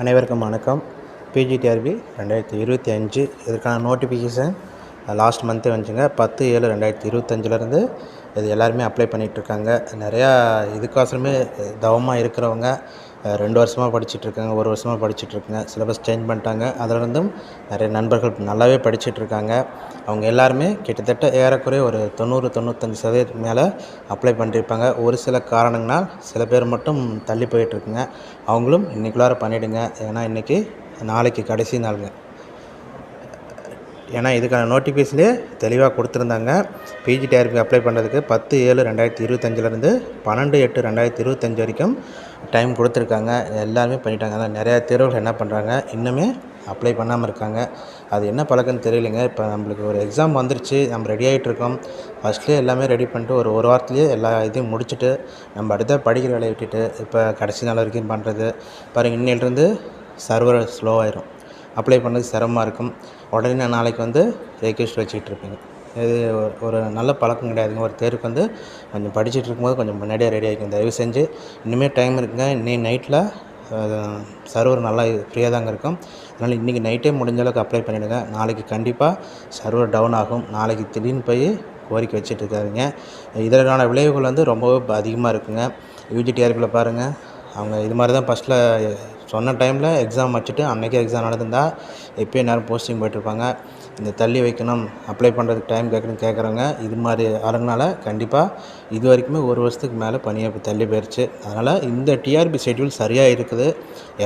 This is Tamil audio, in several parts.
அனைவருக்கும் வணக்கம். பிஜிடிஆர்பி ரெண்டாயிரத்தி இருபத்தி அஞ்சு. இதற்கான நோட்டிஃபிகேஷன் லாஸ்ட் மந்த்து வந்துச்சுங்க. பத்து ஏழு ரெண்டாயிரத்தி இருபத்தஞ்சிலேருந்து இது எல்லாருமே அப்ளை பண்ணிகிட்ருக்காங்க நிறையா இதுக்கோசரமே தவமாக இருக்கிறவங்க ரெண்டு வருஷமாக படிச்சுட்ருக்காங்க ஒரு வருஷமாக படிச்சுட்ருக்காங்க. சிலபஸ் சேஞ்ச் பண்ணிட்டாங்க. அதிலிருந்தும் நிறைய நண்பர்கள் நல்லாவே படிச்சுட்ருக்காங்க. அவங்க எல்லாருமே கிட்டத்தட்ட ஏறக்குறைய ஒரு தொண்ணூறு தொண்ணூத்தஞ்சு சதவீதத்துக்கு மேலே அப்ளை பண்ணியிருப்பாங்க ஒரு சில காரணங்களால் சில பேர் மட்டும் தள்ளி போயிட்டுருக்குங்க அவங்களும் இன்றைக்குள்ளார பண்ணிவிடுங்க ஏன்னா இன்றைக்கி நாளைக்கு கடைசி நாளுங்க. ஏன்னா இதுக்கான நோட்டிஃபிகேஷன்லேயே தெளிவாக கொடுத்துருந்தாங்க. பிஜிடிஆர்பி அப்ளை பண்ணுறதுக்கு பத்து ஏழு ரெண்டாயிரத்தி இருபத்தஞ்சிலேருந்து பன்னெண்டு எட்டு ரெண்டாயிரத்தி இருபத்தஞ்சி வரைக்கும் டைம் கொடுத்துருக்காங்க. எல்லாருமே பண்ணிட்டாங்க. அதான் நிறையா தேர்வுகள் என்ன பண்ணுறாங்க இன்னுமே அப்ளை பண்ணாமல் இருக்காங்க. அது என்ன பழக்கம்னு தெரியலைங்க. இப்போ நம்மளுக்கு ஒரு எக்ஸாம் வந்துருச்சு. நம்ம ரெடி ஆகிட்டு இருக்கோம். ஃபஸ்ட்லேயே எல்லாமே ரெடி பண்ணிட்டு ஒரு ஒரு வாரத்துலேயே எல்லா இதையும் முடிச்சுட்டு நம்ம அடுத்த படிக்கிற வேலையை விட்டுட்டு இப்போ கடைசி நாள் வரைக்கும் பண்ணுறது பாருங்கள் இன்னிலிருந்து சர்வர் ஸ்லோவாயிரும் அப்ளை பண்ணது சிரமமாக இருக்கும். உடனே நான் நாளைக்கு வந்து ரெக்வெஸ்ட் வச்சுக்கிட்டு இருப்பேங்க இது ஒரு- ஒரு நல்ல பழக்கம் கிடையாதுங்க. ஒரு தேர்வுக்கு வந்து கொஞ்சம் படிச்சுட்டு இருக்கும்போது கொஞ்சம் முன்னாடியே ரெடி ஆகிக்கும். தயவு செஞ்சு இனிமேல் டைம் இருக்குங்க. இன்னைக்கு நைட்டில் சர்வர் நல்லா ஃப்ரீயாக தாங்க இருக்கும். அதனால் இன்றைக்கி நைட்டே முடிஞ்ச அளவுக்கு அப்ளை பண்ணிவிடுங்க நாளைக்கு கண்டிப்பாக சர்வர் டவுன் ஆகும். நாளைக்கு திடீர்னு போய் கோரிக்கை வச்சுட்டு இருக்காதிங்க. இதற்கான விளைவுகள் வந்து ரொம்பவே அதிகமாக இருக்குங்க. யூஜி டிஆர்பியில் பாருங்கள் அவங்க இது மாதிரி தான் ஃபஸ்ட்டில் சொன்ன டைமில் எக்ஸாம் வச்சுட்டு அன்றைக்கே எக்ஸாம் நடந்திருந்தால் எப்போயும் நேரம் போஸ்டிங் போயிட்டுருப்பாங்க. இந்த தள்ளி வைக்கணும் அப்ளை பண்ணுறதுக்கு டைம் கேட்கணும் கேட்குறவங்க இது மாதிரி ஆளுங்கனால கண்டிப்பாக இது வரைக்குமே ஒரு வருஷத்துக்கு மேலே பணியை இப்போ தள்ளி போயிடுச்சு அதனால் இந்த டிஆர்பி ஷெட்யூல் சரியாக இருக்குது.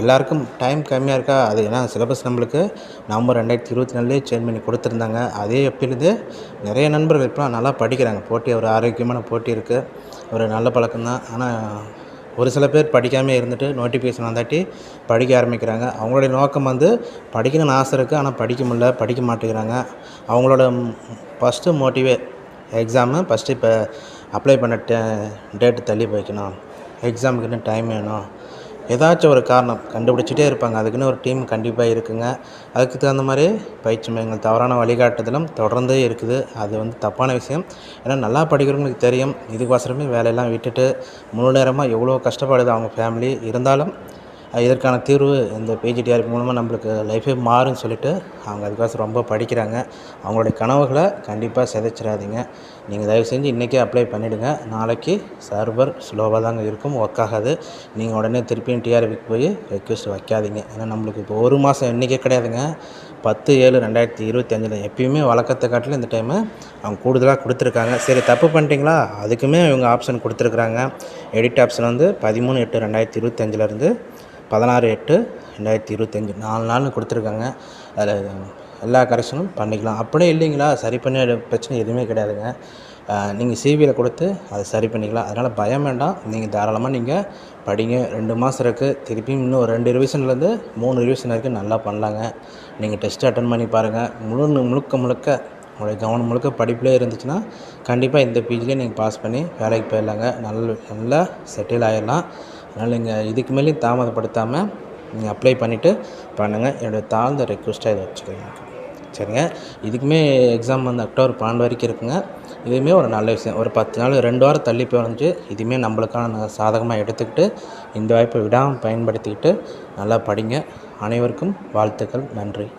எல்லாருக்கும் டைம் கம்மியாக இருக்கா? அது ஏன்னா சிலபஸ் நம்மளுக்கு நவம்பர் ரெண்டாயிரத்தி இருபத்தி நாலுலேயே சேஞ்ச் பண்ணி கொடுத்துருந்தாங்க. அதே எப்பிலிருந்து நிறைய நண்பர்கள் இப்போலாம் நல்லா படிக்கிறாங்க. போட்டி ஒரு ஆரோக்கியமான போட்டி இருக்குது ஒரு நல்ல பழக்கம்தான். ஆனால் ஒரு சில பேர் படிக்காமல் இருந்துட்டு நோட்டிஃபிகேஷன் வந்தாட்டி படிக்க ஆரம்பிக்கிறாங்க. அவங்களுடைய நோக்கம் வந்து படிக்கணும்னு ஆசை இருக்குது ஆனால் படிக்க முடியல படிக்க மாட்டேங்கிறாங்க. அவங்களோட ஃபஸ்ட்டு மோட்டிவே எக்ஸாமு ஃபஸ்ட்டு இப்போ அப்ளை பண்ண டே டேட்டு தள்ளி வைக்கணும். எக்ஸாமுக்கு இன்னும் டைம் வேணும்? ஏதாச்சும் ஒரு காரணம் கண்டுபிடிச்சிட்டே இருப்பாங்க. அதுக்குன்னு ஒரு டீம் கண்டிப்பாக இருக்குங்க. அதுக்கு தகுந்த மாதிரி பயிற்சி மையங்கள் தவறான வழிகாட்டுதலும் தொடர்ந்தே இருக்குது. அது வந்து தப்பான விஷயம். ஏன்னா நல்லா படிக்கிறவங்களுக்கு தெரியும். இதுக்கோசரமே வேலையெல்லாம் விட்டுட்டு முழு நேரமாக எவ்வளோ கஷ்டப்படுது அவங்க ஃபேமிலி இருந்தாலும் இதற்கான தீர்வு இந்த பிஜிடிஆர் மூலமாக நம்மளுக்கு லைஃபே மாறும்னு சொல்லிட்டு அவங்க அதுக்காக ரொம்ப படிக்கிறாங்க. அவங்களுடைய கனவுகளை கண்டிப்பாக சிதைச்சிடாதீங்க. நீங்கள் தயவு செஞ்சு இன்றைக்கே அப்ளை பண்ணிவிடுங்க நாளைக்கு சர்வர் ஸ்லோவாக தாங்க இருக்கும் ஒர்க் ஆகாது. நீங்கள் உடனே திருப்பியும் டிஆர்பிக்கு போய் ரெக்வெஸ்ட் வைக்காதீங்க. ஏன்னா நம்மளுக்கு இப்போ ஒரு மாதம் இன்றைக்கே கிடையாதுங்க. பத்து ஏழு ரெண்டாயிரத்தி இருபத்தி அஞ்சில் எப்பயுமே வழக்கத்தை காட்டிலும் இந்த டைமு அவங்க கூடுதலாக கொடுத்துருக்காங்க. சரி தப்பு பண்ணிட்டீங்களா? அதுக்குமே இவங்க ஆப்ஷன் கொடுத்துருக்குறாங்க. எடிட் ஆப்ஷன் வந்து பதிமூணு எட்டு ரெண்டாயிரத்தி இருபத்தஞ்சிலேருந்து பதினாறு எட்டு ரெண்டாயிரத்தி இருபத்தஞ்சி. நாலு நாள்னு கொடுத்துருக்காங்க. அதில் எல்லா கரெக்ஷனும் பண்ணிக்கலாம். அப்படியே இல்லைங்களா? சரி பண்ண பிரச்சனை எதுவுமே கிடையாதுங்க. நீங்கள் சிவியில் கொடுத்து அதை சரி பண்ணிக்கலாம். அதனால் பயம் வேண்டாம். நீங்கள் தாராளமாக நீங்கள் படிங்க. ரெண்டு மாதம் இருக்குது திருப்பியும் இன்னும் ஒரு ரெண்டு ரிவிஷன்லேருந்து மூணு ரிவிஷன் வரைக்கும் நல்லா பண்ணலாங்க. நீங்கள் டெஸ்ட்டு அட்டன் பண்ணி பாருங்கள் முழு முழுக்க முழுக்க உங்களுடைய கவனம் முழுக்க படிப்பிலே இருந்துச்சுன்னா கண்டிப்பாக இந்த பிஜிலே நீங்கள் பாஸ் பண்ணி வேலைக்கு போயிடலாங்க. நல்ல நல்லா செட்டில் ஆகிடலாம் அதனால் நீங்கள் இதுக்கு மேலேயும் தாமதப்படுத்தாமல் நீங்கள் அப்ளை பண்ணிவிட்டு பண்ணுங்கள் என்னுடைய தாழ்ந்த ரெக்வஸ்ட்டாக இதை வச்சுக்கோங்க. சரிங்க? இதுக்குமே எக்ஸாம் வந்து அக்டோபர் பன்னெண்டு வரைக்கும் இருக்குங்க. இதுவுமே ஒரு நல்ல விஷயம். ஒரு பத்து நாள் ரெண்டு வாரம் தள்ளி போய் வந்துச்சு இதுவுமே நம்மளுக்கான சாதகமாக எடுத்துக்கிட்டு இந்த வாய்ப்பை விடாமல் பயன்படுத்திக்கிட்டு நல்லா படிங்க. அனைவருக்கும் வாழ்த்துக்கள். நன்றி.